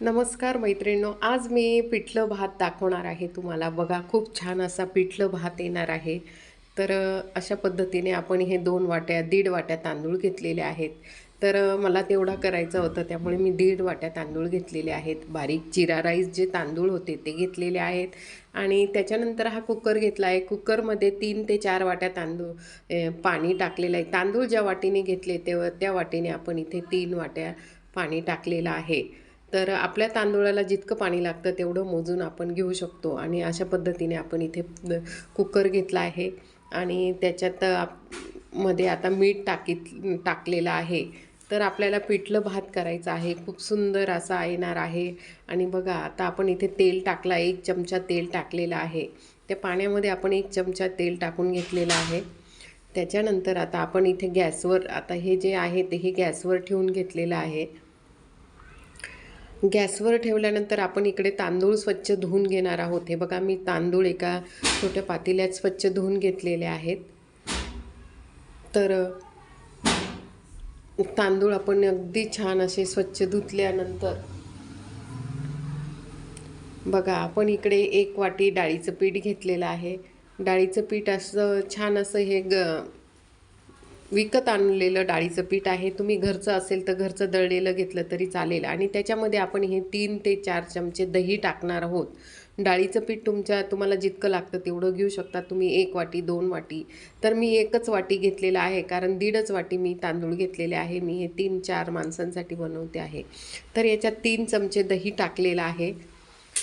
नमस्कार मैत्रिणींनो आज मी पिठलं भात दाखवणार आहे तुम्हाला. बघा खूप छान असा पिठलं भात येणार आहे. तर अशा पद्धतीने आपण हे दोन वाट्या दीड वाट्या तांदूळ घेतलेले आहेत. तर मला तेवढा करायचं होतं त्यामुळे मी दीड वाट्या तांदूळ घेतलेले आहेत. बारीक जिरा राईस जे तांदूळ होते ते घेतलेले आहेत. आणि त्याच्यानंतर हा कुकर घेतला आहे. कुकरमध्ये तीन ते चार वाट्या तांदूळ पाणी टाकलेलं आहे. तांदूळ ज्या वाटीने घेतले तेव्हा त्या वाटीने आपण इथे तीन वाट्या पाणी टाकलेलं आहे. तर आपल्या तांदूळाला जितकं पाणी लागतं तेवढं मोजून आपण घेऊ शकतो. आणि अशा पद्धतीने आपण इथे कुकर घेतला आहे. आणि त्याच्यात आप- मध्ये आता मीठ टाकीत टाकलेलं आहे. तर आपल्याला पिठलं भात करायचं आहे. खूप सुंदर असा येणार आहे. आणि बघा आता आपण इथे तेल टाकला एक चमचा तेल टाकलेला आहे. त्या पाण्यामध्ये आपण एक चमचा तेल टाकून घेतलेलं आहे. त्याच्यानंतर आता आपण इथे गॅसवर आता हे जे आहे ते हे गॅसवर ठेवून घेतलेलं आहे. गॅसवर ठेवल्यानंतर आपण इकडे तांदूळ स्वच्छ धुवून घेणार आहोत. हे बघा मी तांदूळ एका छोट्या पातेल्यात स्वच्छ धुवून घेतलेले आहेत. तर तांदूळ आपण अगदी छान असे स्वच्छ धुतल्यानंतर बघा आपण इकडे एक वाटी डाळीचं पीठ घेतलेलं आहे. डाळीचं पीठ असं छान असं हे ग विकत आणलेलं डाळीचं पीठ आहे. तुम्ही घरचं असेल तर घरचं दळलेलं घेतलं तरी चालेल. आणि त्याच्यामध्ये आपण हे तीन ते चार चमचे दही टाकणार आहोत. डाळीचं पीठ तुमच्या तुम्हाला जितकं लागतं तेवढं घेऊ शकता. तुम्ही एक वाटी दोन वाटी. तर मी एकच वाटी घेतलेलं आहे. कारण दीडच वाटी मी तांदूळ घेतलेले आहे. मी हे तीन चार माणसांसाठी बनवते आहे. तर याच्यात तीन चमचे दही टाकलेलं आहे.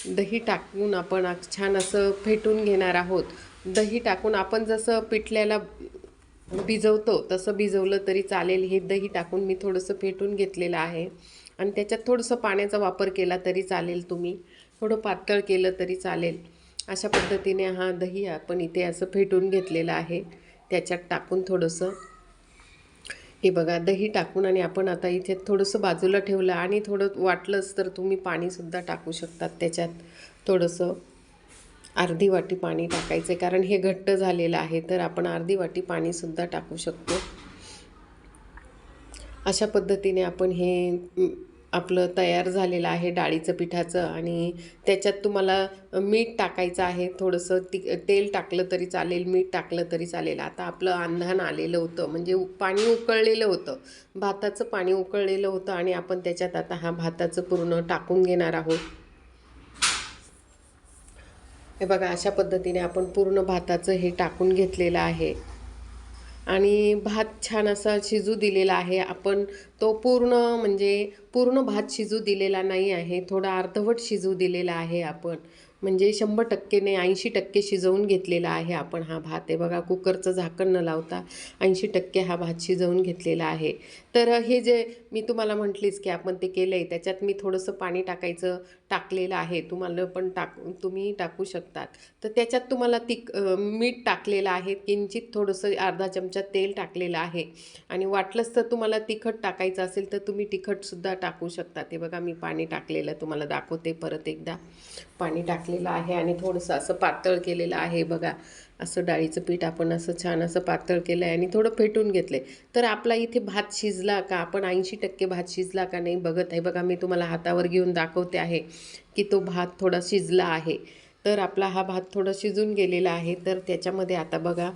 दही टाकून आपण छान असं फेटून घेणार आहोत. दही टाकून आपण जसं पिठल्याला भिजवतो तसं भिजवलं तरी चालेल. हे दही टाकून मी थोडंसं फेटून घेतलेलं आहे. आणि त्याच्यात थोडंसं पाण्याचा वापर केला तरी चालेल तुम्ही. थोडं पातळ केलं तरी चालेल. अशा पद्धतीने हा दही आपण इथे असं फेटून घेतलेलं आहे. त्याच्यात टाकून थोडंसं. हे बघा दही टाकून आणि आपण आता इथे थोडंसं बाजूला ठेवलं आणि थोडं वाटलंच तर तुम्ही पाणीसुद्धा टाकू शकतात त्याच्यात थोडंसं. अर्धी वाटी पाणी टाकायचं आहे कारण हे घट्ट झालेलं आहे तर आपण अर्धी वाटी पाणीसुद्धा टाकू शकतो. अशा पद्धतीने आपण हे आपलं तयार झालेलं आहे डाळीचं पिठाचं आणि त्याच्यात तुम्हाला मीठ टाकायचं आहे थोडंसं ति तेल टाकलं तरी चालेल मीठ टाकलं तरी चालेल. आता आपलं अंधान आलेलं होतं म्हणजे उ- पाणी उकळलेलं होतं. भाताचं पाणी उकळलेलं होतं आणि आपण त्याच्यात आता हा भाताचं पूर्ण टाकून घेणार आहोत. हे बघा अशा पद्धतीने आपण पूर्ण भाताचं हे टाकून घेतलेलं आहे. आणि भात छान असा शिजू दिलेला आहे. आपण तो पूर्ण म्हणजे पूर्ण भात शिजू दिलेला नाही आहे. थोडा अर्धवट शिजू दिलेला आहे आपण. म्हणजे शंभर टक्केने ऐंशी टक्के शिजवून घेतलेला आहे आपण हा भात. आहे बघा कुकरचं झाकण न लावता ऐंशी टक्के हा भात शिजवून घेतलेला आहे. तर हे जे मी तुम्हाला म्हटलीच की आपण ते केलं आहे त्याच्यात मी थोडंसं पाणी टाकायचं टाकलेलं आहे. तुम्हाला पण टाक तुम्ही टाकू शकतात. तर त्याच्यात तुम्हाला तिक मीठ टाकलेलं आहे किंचित थोडंसं अर्धा चमचा तेल टाकलेलं आहे. आणि वाटलंच तर तुम्हाला तिखट टाकायचं असेल तर तुम्ही तिखटसुद्धा टाकू शकता ते बघा मी पाणी टाकलेलं तुम्हाला दाखवते परत एकदा. पाणी झालेलं आहे आणि थोडंसं असं पातळ केलेलं आहे बघा. असं डाळीचं पीठ आपण असं छान असं पातळ केलं आहे आणि थोडं फेटून घेतलं आहे तर आपला इथे भात शिजला का? आपण ऐंशी टक्के भात शिजला का नाही बघत आहे. बघा मी तुम्हाला हातावर घेऊन दाखवते आहे की तो भात थोडा शिजला आहे. तर आपला हा भात थोडा शिजून गेलेला आहे. तर त्याच्यामध्ये आता बघा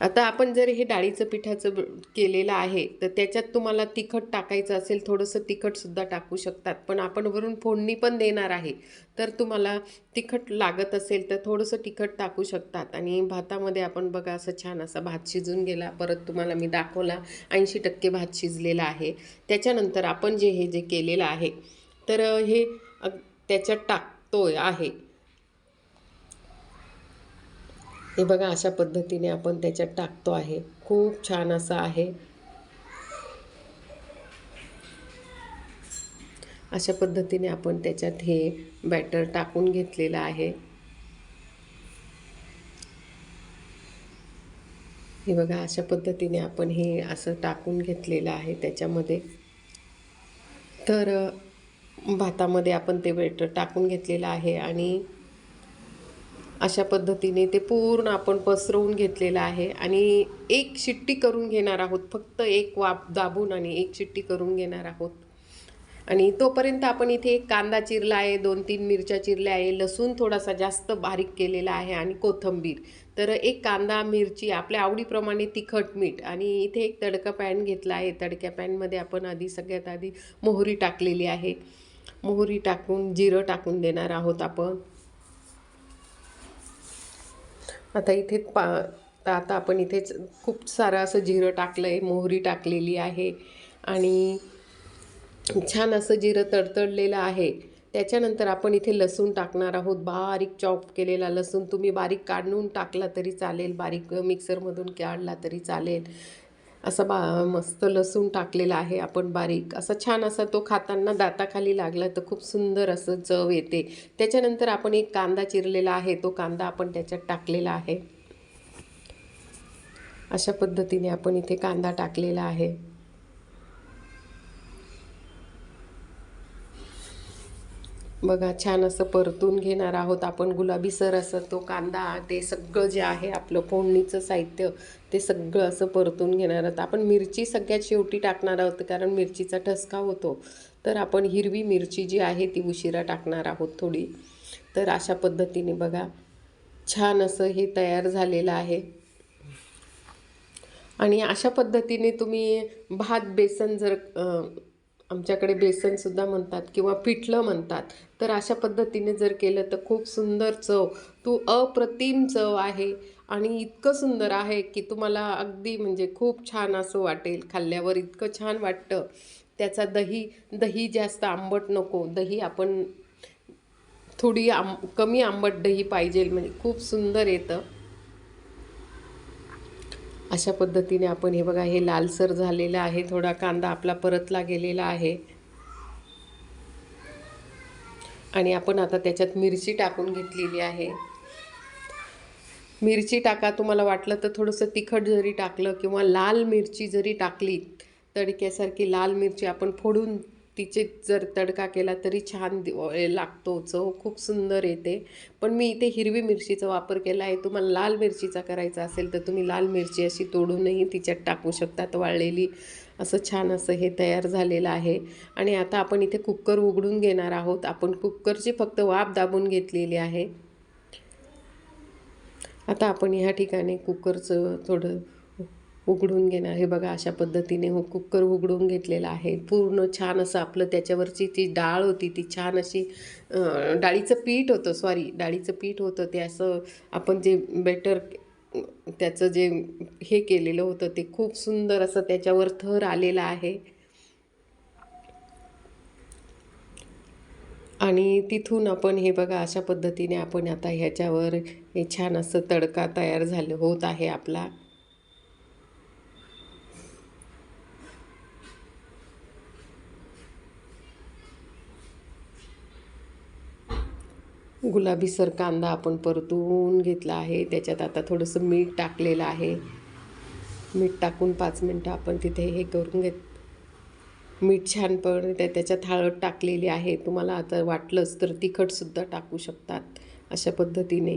आता आपण जर हे डाळीचं पिठाचं केलेलं आहे तर त्याच्यात तुम्हाला तिखट टाकायचं असेल थोडंसं तिखटसुद्धा टाकू शकतात. पण आपण वरून फोडणी पण देणार आहे. तर तुम्हाला तिखट लागत असेल तर थोडंसं तिखट टाकू शकतात. आणि भातामध्ये आपण बघा असं छान असा भात शिजून गेला. परत तुम्हाला मी दाखवला ऐंशी टक्के भात शिजलेला आहे. त्याच्यानंतर आपण जे हे जे केलेलं आहे तर हे त्याच्यात टाकतोय आहे. हे बघा अशा पद्धतीने आपण त्याच्यात टाकतो आहे. खूप छान असं आहे. अशा पद्धतीने आपण त्याच्यात हे बॅटर टाकून घेतलेलं आहे. हे बघा अशा पद्धतीने आपण हे असं टाकून घेतलेलं आहे त्याच्यामध्ये. तर भातामध्ये आपण ते बॅटर टाकून घेतलेलं आहे आणि अशा पद्धतीने ते पूर्ण आपण पसरवून घेतलेलं आहे. आणि एक शिट्टी करून घेणार आहोत. फक्त एक वाप दाबून आणि एक शिट्टी करून घेणार आहोत. आणि तोपर्यंत आपण इथे एक कांदा चिरला आहे दोन तीन मिरच्या चिरल्या आहे लसूण थोडासा जास्त बारीक केलेला आहे आणि कोथिंबीर. तर एक कांदा मिरची आपल्या आवडीप्रमाणे तिखट मीठ आणि इथे एक तडका पॅन घेतला आहे. तडक्या पॅनमध्ये आपण आधी सगळ्यात आधी मोहरी टाकलेली आहे. मोहरी टाकून जिरं टाकून देणार आहोत आपण. आता इथे पा आता आपण इथेच खूप सारं असं जिरं टाकलं आहे मोहरी टाकलेली आहे आणि छान असं जिरं तडतडलेलं आहे. त्याच्यानंतर आपण इथे लसूण टाकणार आहोत. बारीक चॉप केलेला लसूण तुम्ही बारीक काढून टाकला तरी चालेल बारीक मिक्सरमधून काढला तरी चालेल. असं बा मस्त लसूण टाकलेला आहे आपण बारीक. असा छान असा तो खाताना दाताखाली लागला तर खूप सुंदर असं चव येते. त्याच्यानंतर आपण एक कांदा चिरलेला आहे तो कांदा आपण त्याच्यात टाकलेला आहे. अशा पद्धतीने आपण इथे कांदा टाकलेला आहे. बघा छान असं परतून घेणार आहोत आपण. गुलाबी सर असं तो कांदा ते सगळं जे आहे आपलं फोडणीचं साहित्य ते सगळं असं परतून घेणार आहोत. आपण मिरची सगळ्यात शेवटी टाकणार आहोत कारण मिरचीचा ठसका होतो. तर आपण हिरवी मिरची जी आहे ती उशिरा टाकणार आहोत थोडी. तर अशा पद्धतीने बघा छान असं हे तयार झालेलं आहे. आणि अशा पद्धतीने तुम्ही भात बेसन जर आमच्याकडे बेसनसुद्धा म्हणतात किंवा पिठलं म्हणतात. तर अशा पद्धतीने जर केलं तर खूप सुंदर चव तू अप्रतिम चव आहे आणि इतकं सुंदर आहे की तुम्हाला अगदी म्हणजे खूप छान असं वाटेल खाल्ल्यावर. इतकं छान वाटतं. त्याचा दही दही जास्त आंबट नको. दही आपण थोडी आम कमी आंबट दही पाहिजे म्हणजे खूप सुंदर येतं. अशा पद्धतीने आपण हे बघा हे लालसर झालेलं आहे थोडा कांदा आपला परतला गेलेला आहे. आणि आपण आता त्याच्यात मिरची टाकून घेतलेली आहे. मिरची टाका तुम्हाला वाटलं तर थोडंसं तिखट जरी टाकलं किंवा लाल मिरची जरी टाकली तडक्यासारखी लाल मिरची आपण फोडून तिचे जर तडका केला तरी छान लागतो चव खूप सुंदर येते. पण मी इथे हिरवी मिरचीचा वापर केला आहे. तुम्हाला लाल मिरचीचा करायचा असेल तर तुम्ही लाल मिरची अशी तोडूनही तिच्यात टाकू शकतात. वाळलेली असं छान असं हे तयार झालेलं आहे. आणि आता आपण इथे कुकर उघडून घेणार आहोत. आपण कुकरची फक्त वाफ दाबून घेतलेली आहे. आता आपण ह्या ठिकाणी कुकरचं थोडं उघडून घेणार हे बघा अशा पद्धतीने हो कुकर उघडून घेतलेला आहे. पूर्ण छान असं आपलं त्याच्यावरची ती डाळ होती ती छान अशी डाळीचं पीठ होतं सॉरी डाळीचं पीठ होतं. ते असं आपण जे बेटर त्याचं जे हे केलेलं होतं ते खूप सुंदर असं त्याच्यावर थर आलेला आहे. आणि तिथून आपण हे बघा अशा पद्धतीने आपण आता ह्याच्यावर हे छान असं तडका तयार झालं होत आहे आपला. गुलाबीसर कांदा आपण परतून घेतला आहे. त्याच्यात आता थोडंसं मीठ टाकलेलं आहे. मीठ टाकून पाच मिनटं आपण तिथे हे करून घेत मीठ छान पण त्या त्याच्यात हळद टाकलेली आहे. तुम्हाला आता वाटलंच तर तिखटसुद्धा टाकू शकतात अशा पद्धतीने.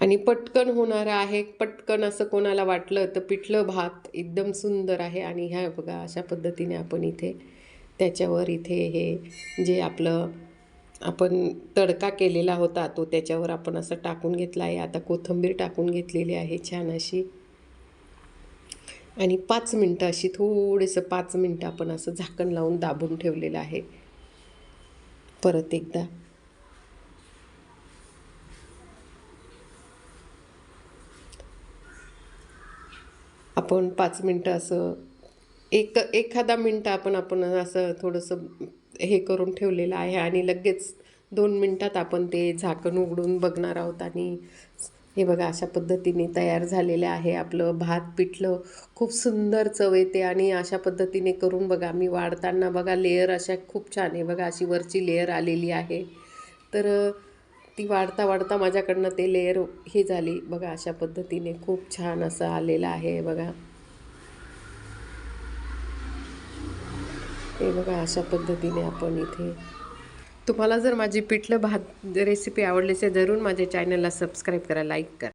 आणि पटकन होणारं आहे पटकन असं कोणाला वाटलं तर पिठलं भात एकदम सुंदर आहे. आणि ह्या बघा अशा पद्धतीने आपण इथे त्याच्यावर इथे हे जे आपलं आपण तडका केलेला होता तो त्याच्यावर आपण असं टाकून घेतला आहे. आता कोथिंबीर टाकून घेतलेली आहे छान अशी. आणि पाच मिनटं अशी थोडंसं पाच मिनटं आपण असं झाकण लावून दाबून ठेवलेलं आहे. परत एकदा. आपण पाच मिनटं असं एक एखादा मिनटं आपण आपण असं थोडंसं हे करून ठेवलेलं आहे आणि लगेच दोन मिनटात आपण ते झाकण उघडून बघणार आहोत आणि हे बघा अशा पद्धतीने तयार झालेलं आहे आपलं भात पिठलं. खूप सुंदर चव येते आणि अशा पद्धतीने करून बघा मी वाढताना बघा लेअर अशा खूप छान आहे बघा अशी वरची लेअर आलेली आहे. तर ती वाढता वाढता माझ्याकडनं ते लेअर ही झाली. बघा अशा पद्धतीने खूप छान असं आलेलं आहे बघा. हे बघा अशा पद्धतीने आपण इथे तुम्हाला जर माझी पिठलं भात रेसिपी आवडली असेल जरूर माझ्या चॅनलला सबस्क्राईब करा लाईक करा.